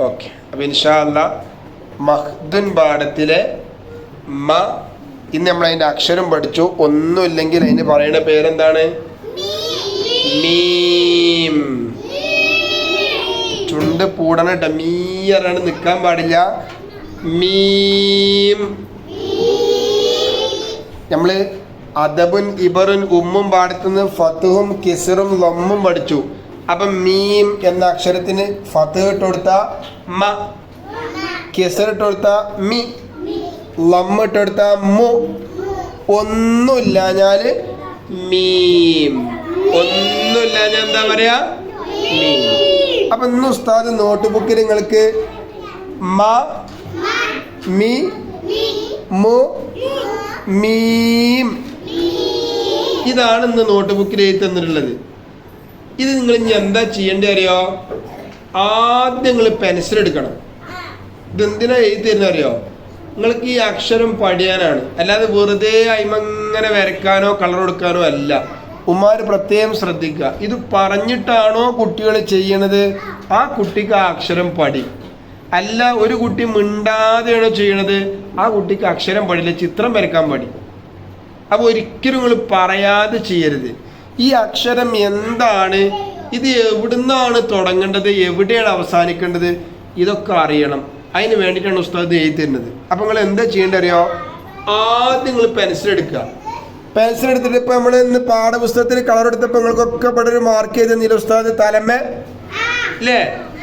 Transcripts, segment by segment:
Okay ഇൻഷാ ഇൻഷാല്ല മഹ്ദുൻ പാഠത്തിലെ മ ഇന്ന് നമ്മൾ അതിന്റെ അക്ഷരം പഠിച്ചു. ഒന്നുമില്ലെങ്കിൽ അതിന് പറയുന്ന പേരെന്താണ്? മീം. ചുണ്ട് പൂടണ കേട്ടോ. മീയറാണ് നിൽക്കാൻ പാടില്ല. മീം. നമ്മൾ അദബുൻ ഇബറുൻ ഉമ്മും പാടത്തുനിന്ന് ഫത്തുഹും കിസറും ലൊമ്മും പഠിച്ചു. അപ്പം മീം എന്ന അക്ഷരത്തിന് ഫത്ത് ഇട്ട് കൊടുത്ത മ. കെസർ ഇട്ട് കൊടുത്ത മി. ലം ഇട്ട് കൊടുത്ത മു. ഒന്നുമില്ലാഞ്ഞാൽ മീം. ഒന്നുമില്ലാഞ്ഞാൽ എന്താ പറയാ? മീം. അപ്പൊ ഇന്ന് ഉസ്താദ് നോട്ട് ബുക്കിൽ നിങ്ങൾക്ക് മ മി മു മീം. ഇതാണ് ഇന്ന് നോട്ട് ബുക്കിൽ എഴുതി തന്നിട്ടുള്ളത്. ഇത് നിങ്ങൾ ഇനി എന്താ ചെയ്യേണ്ടത് അറിയോ? ആദ്യം നിങ്ങൾ പെൻസിൽ എടുക്കണം. ഇത് എന്തിനാ എഴുതി തരുന്ന അറിയോ? നിങ്ങൾക്ക് ഈ അക്ഷരം പഠിയാനാണ്. അല്ലാതെ വെറുതെ അയിമങ്ങനെ വരക്കാനോ കളർ കൊടുക്കാനോ അല്ല. ഉമ്മാര് പ്രത്യേകം ശ്രദ്ധിക്കുക. ഇത് പറഞ്ഞിട്ടാണോ കുട്ടികൾ ചെയ്യണത്? ആ കുട്ടിക്ക് ആ അക്ഷരം പഠി. അല്ല ഒരു കുട്ടി മിണ്ടാതെയാണോ ചെയ്യണത്? ആ കുട്ടിക്ക് അക്ഷരം പഠില്ല ചിത്രം വരക്കാൻ പഠി അപ്പോൾ ഒരിക്കലും നിങ്ങൾ പറയാതെ ചെയ്യരുത്. ഈ അക്ഷരം എന്താണ്? ഇത് എവിടുന്നാണ് തുടങ്ങേണ്ടത്? എവിടെയാണ് അവസാനിക്കേണ്ടത്? ഇതൊക്കെ അറിയണം. അതിന് വേണ്ടിയിട്ടാണ് ഉസ്താദ് എഴുതി തരുന്നത് അപ്പം നിങ്ങൾ എന്താ ചെയ്യേണ്ടത് അറിയോ? ആദ്യം നിങ്ങൾ പെൻസിൽ എടുക്കുക. പെൻസിൽ എടുത്തിട്ട് ഇപ്പം നമ്മൾ ഇന്ന് പാഠപുസ്തകത്തിൽ കളർ എടുത്തപ്പോൾ നിങ്ങൾക്കൊക്കെ ഇവിടെ ഒരു മാർക്ക് ചെയ്ത് തന്നില്ല ഉസ്താദ്? തലമ്മ? അല്ലേ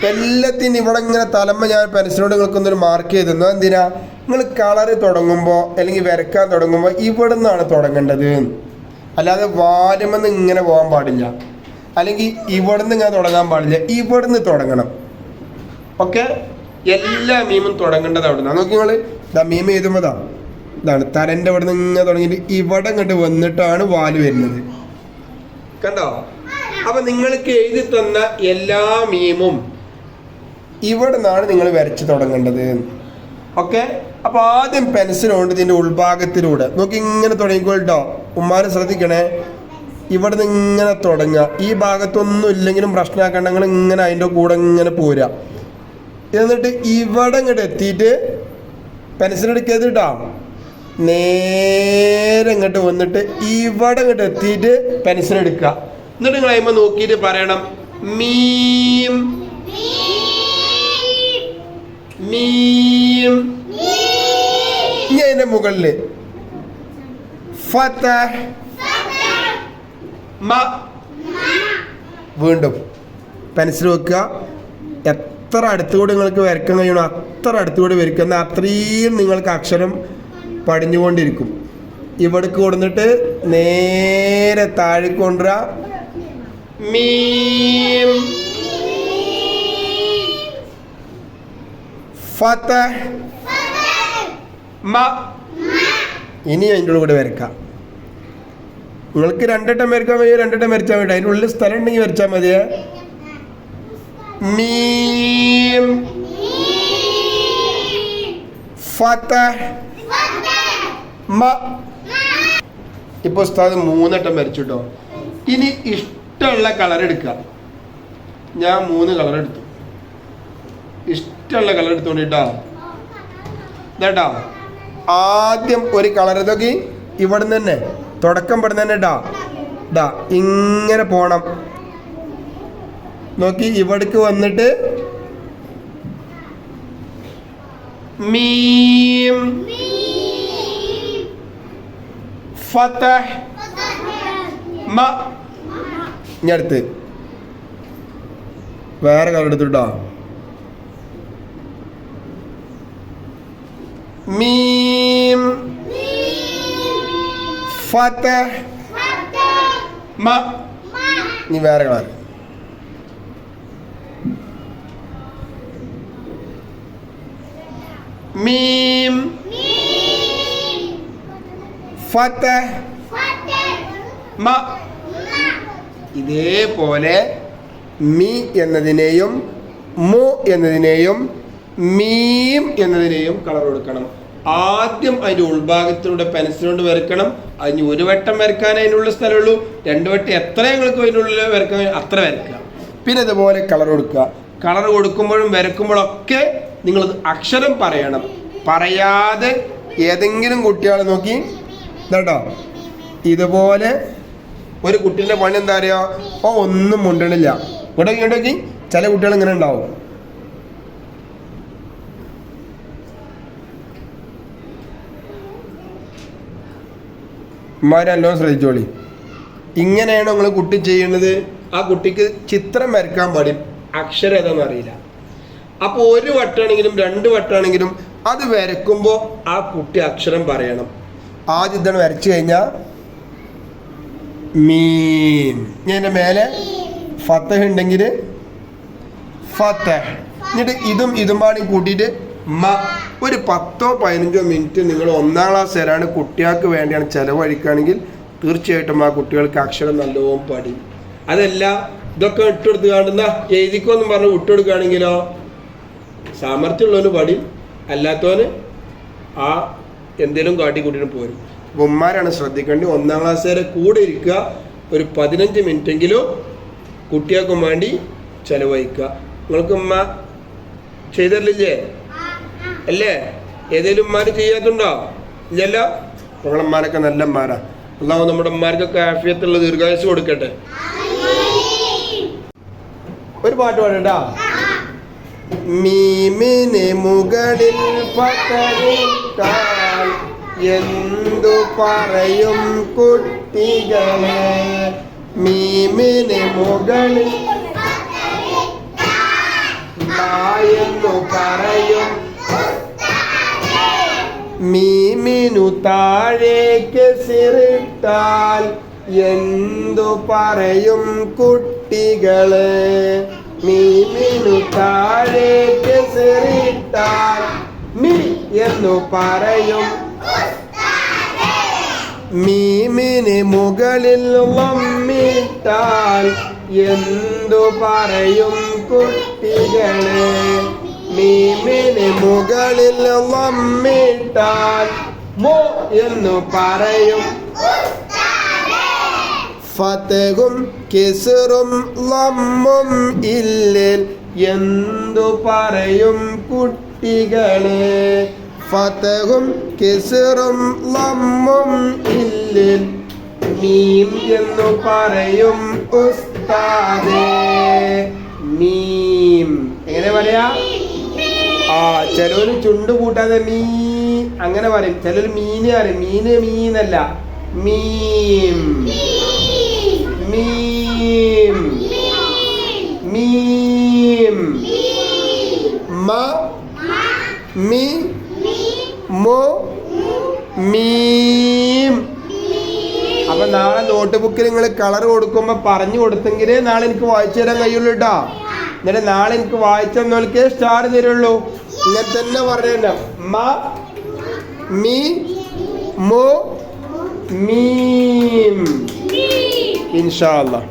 എല്ലാത്തിനും ഇവിടെ ഇങ്ങനെ തലമ്മ ഞാൻ പെൻസിലോട് നിങ്ങൾക്കൊന്നൊരു മാർക്ക് ചെയ്ത് തന്നു എന്തിനാ നിങ്ങൾ കളർ തുടങ്ങുമ്പോൾ അല്ലെങ്കിൽ വരക്കാൻ തുടങ്ങുമ്പോൾ ഇവിടെ നിന്നാണ് തുടങ്ങേണ്ടത്. അല്ലാതെ വാരമെന്ന് ഇങ്ങനെ പോകാൻ പാടില്ല. അല്ലെങ്കിൽ ഇവിടുന്ന് ഇങ്ങനെ തുടങ്ങാൻ പാടില്ല. ഇവിടുന്ന് തുടങ്ങണം. ഓക്കെ? എല്ലാ മീമും തുടങ്ങേണ്ടത് അവിടെ നിന്നാണ് നോക്കി നിങ്ങൾ ഇതാ മീം എഴുതുമ്പോൾ ഇതാണ്. തലന്റെ ഇവിടെ നിന്ന് ഇങ്ങനെ തുടങ്ങിയിട്ട് ഇവിടെ ഇങ്ങോട്ട് വന്നിട്ടാണ് വാൽ വരുന്നത്. കണ്ടോ? അപ്പൊ നിങ്ങൾക്ക് എഴുതി തന്ന എല്ലാ മീമും ഇവിടെ നിന്നാണ് നിങ്ങൾ വരച്ച് തുടങ്ങേണ്ടത്. ഓക്കെ? അപ്പൊ ആദ്യം പെൻസിൽ കൊണ്ട് ഇതിന്റെ ഉൾഭാഗത്തിലൂടെ. നോക്കി ഇങ്ങനെ തുടങ്ങിക്കോട്ടോ ഉമ്മാരെ ശ്രദ്ധിക്കണേ. ഇവിടെ നിന്ന് ഇങ്ങനെ തുടങ്ങുക. ഈ ഭാഗത്തൊന്നും ഇല്ലെങ്കിലും പ്രശ്നമാക്കണ്ട നിങ്ങൾ ഇങ്ങനെ അതിന്റെ കൂടെ ഇങ്ങനെ പോരാ എന്നിട്ട് ഇവിടെ ഇങ്ങോട്ട് എത്തിയിട്ട് പെൻസിൽ എടുക്കരുത് കേട്ടോ നേരെ ഇങ്ങോട്ട് വന്നിട്ട് ഇവിടെ ഇങ്ങോട്ട് എത്തിയിട്ട് പെൻസിൽ എടുക്കുക. എന്നിട്ട് നിങ്ങൾ അതിമ്മ നോക്കിയിട്ട് പറയണം മീം. മീം. ഇനി അതിന്റെ മുകളിൽ. ഫതഹ് മ. വീണ്ടും പെൻസിൽ വെക്കുക. എത്ര അടുത്തുകൂടി നിങ്ങൾക്ക് വരയ്ക്കാൻ കഴിയണോ അത്ര അടുത്തുകൂടി വരയ്ക്കുന്ന അത്രയും നിങ്ങൾക്ക് അക്ഷരം പടിഞ്ഞുകൊണ്ടിരിക്കും. ഇവിടേക്ക് കൊടുന്നിട്ട് നേരെ താഴെ കൊണ്ടുവരാ മീം. ഫത്തഹ്. മ. ഇനി അതിന്റെ കൂടെ വരക്കാം നിങ്ങൾക്ക് രണ്ടെട്ടം വരയ്ക്കാൻ മതിയോ രണ്ടെട്ടം വരച്ചാൽ മതി. അതിന്റെ ഉള്ളിൽ സ്ഥലം ഉണ്ടെങ്കിൽ വരച്ചാൽ മതിയേ. മീം. ഫതഹ് മ. ഉസ്താദ് മൂന്നെട്ടം വരച്ചു കേട്ടോ ഇനി ഇഷ്ടമുള്ള കളർ എടുക്കുക. ഞാൻ മൂന്ന് കളർ എടുത്തു. ഇഷ്ടമുള്ള കളർ എടുത്തോണ്ടിട്ടാ ഇതാട്ടോ ആദ്യം ഒരു കളർ ഇതൊക്കെ ഇവിടെ തന്നെ. തുടക്കം പെടുന്ന തന്നെ ഡാ. ഡാ ഇങ്ങനെ പോണം. നോക്കി ഇവിടേക്ക് വന്നിട്ട് മീം. ഫതഹ്. മ. ഇനി അടുത്ത്. വേറെ കളർ എടുത്തുട്ടോ മീം. ഫതഹ് മ വേറെ കളർ. മീം. മ ഇതേപോലെ മി എന്നതിനെയും മു എന്നതിനെയും മീം എന്നതിനെയും കളർ കൊടുക്കണം. ആദ്യം അതിന്റെ ഉൾഭാഗത്തിലൂടെ പെൻസിൽ കൊണ്ട് വരക്കണം അതിന് ഒരു വട്ടം വരക്കാൻ അതിനുള്ള സ്ഥലമുള്ളൂ. രണ്ട് വട്ടം എത്ര നിങ്ങൾക്ക് അതിനുള്ളിൽ വരക്കാൻ അത്ര വരക്കുക പിന്നെ ഇതുപോലെ കളർ കൊടുക്കുക. കളർ കൊടുക്കുമ്പോഴും വരക്കുമ്പോഴൊക്കെ നിങ്ങൾ അക്ഷരം പറയണം. പറയാതെ ഏതെങ്കിലും കുട്ടികളെ നോക്കി കേട്ടോ ഇതുപോലെ ഒരു കുട്ടീന്റെ പണി എന്താ അറിയോ? ഓ ഒന്നും മുണ്ടണില്ല. ഇവിടെ ഇവിടെ ചില കുട്ടികൾ ഇങ്ങനെ ഉണ്ടാവും. ഉമ്മാരെല്ലോ ശ്രദ്ധിച്ചോളി. ഇങ്ങനെയാണ് നിങ്ങൾ കുട്ടി ചെയ്യുന്നത്? ആ കുട്ടിക്ക് ചിത്രം വരക്കാൻ പാടില്ല അക്ഷരം ഏതാണെന്ന് അറിയില്ല. അപ്പോൾ ഒരു വട്ടാണെങ്കിലും രണ്ട് വട്ടാണെങ്കിലും അത് വരക്കുമ്പോൾ ആ കുട്ടി അക്ഷരം പറയണം. ആ ചിത്രം വരച്ചു കഴിഞ്ഞാൽ മീൻ. എന്റെ മേലെ ഫത്തഹ് ഉണ്ടെങ്കിൽ ഫത്തഹ്. എന്നിട്ട് ഇതും ഇതും പാടി കൂട്ടിയിട്ട് മ ഒരു പത്തോ പതിനഞ്ചോ മിനിറ്റ് നിങ്ങൾ ഒന്നാം ക്ലാസ് വരാണ് കുട്ടികൾക്ക് വേണ്ടിയാണ് ചിലവഴിക്കുകയാണെങ്കിൽ തീർച്ചയായിട്ടും ആ കുട്ടികൾക്ക് അക്ഷരം നല്ലോം പഠിക്കും അതല്ല ഇതൊക്കെ ഇട്ടെടുത്ത് കാണുന്ന എഴുതിക്കോന്നും പറഞ്ഞ് വിട്ടെടുക്കുകയാണെങ്കിലോ സാമർഥ്യമുള്ളവന് പഠിയും അല്ലാത്തവന് ആ എന്തേലും കാട്ടി കൂട്ടിയിട്ട് പോരും ഉമ്മാരാണ് ശ്രദ്ധിക്കേണ്ടത് ഒന്നാം ക്ലാസ് വരെ കൂടെ ഇരിക്കുക ഒരു പതിനഞ്ച് മിനിറ്റെങ്കിലും കുട്ടികൾക്കും വേണ്ടി ചെലവഴിക്കുക. നിങ്ങൾക്ക് ചെയ്തല്ലേ അല്ലേ? ഏതേലും ഉമ്മാര് ചെയ്യാത്തുണ്ടോ? ഇല്ലല്ല? നിങ്ങളമ്മാരൊക്കെ നല്ല ഉമ്മാരാ. അള്ളാഹു നമ്മുടെ ഉമ്മാർക്കൊക്കെ ആഫിയത്തുള്ള ദീർഘായുസ് കൊടുക്കട്ടെ. ഒരു പാട്ട് പാടണ്ടാ? മീമിന് മുകളിൽ പത്തരിട്ടാൽ എന്തു പറയും കുട്ടികളെ? മീമിന് മുകളിൽ പറയും മീമിനു താഴേക്ക് സിറിട്ടാൽ എന്തു പറയും കുട്ടികൾ? മീമിനു താഴേക്ക് സിറിട്ടാൽ മീ എന്നു പറയും മീമിന് മുകളിൽ വമ്മിട്ടാൽ എന്തു പറയും കുട്ടികളെ? മീമിന് മുകളിൽ വമ്മിട്ടാൽ മോ എന്നു പറയും. ഫതഹും കിസറും ലമ്മും ഇല്ലിൽ എന്തു പറയും കുട്ടികളെ? ഫതഹും കിസറും ലമ്മും ഇല്ലിൽ മീം എന്നു പറയും ഉസ്താദേ. മീം. എങ്ങനെ പറയാ? ചിലവര് ചുണ്ട് കൂട്ടാതെ മീ അങ്ങനെ പറയും. ചിലർ മീന് പറയും. മീന് മീനല്ല. മീം. മീം. മീം. മ മീ മോ മീം. അപ്പൊ നാളെ നോട്ട് ബുക്കിൽ നിങ്ങൾ കളർ കൊടുക്കുമ്പോ പറഞ്ഞു കൊടുത്തെങ്കിലേ നാളെ എനിക്ക് വായിച്ചു തരാൻ കഴിയുള്ളൂ കേട്ടോ എന്നിട്ട് നാളെ എനിക്ക് വായിച്ചു തന്നോൽക്കേ സ്റ്റാർ തരുള്ളൂ. ഇങ്ങനെ തന്നെ പറഞ്ഞ മ മി മോ. മീം. ഇൻഷാ അല്ലാ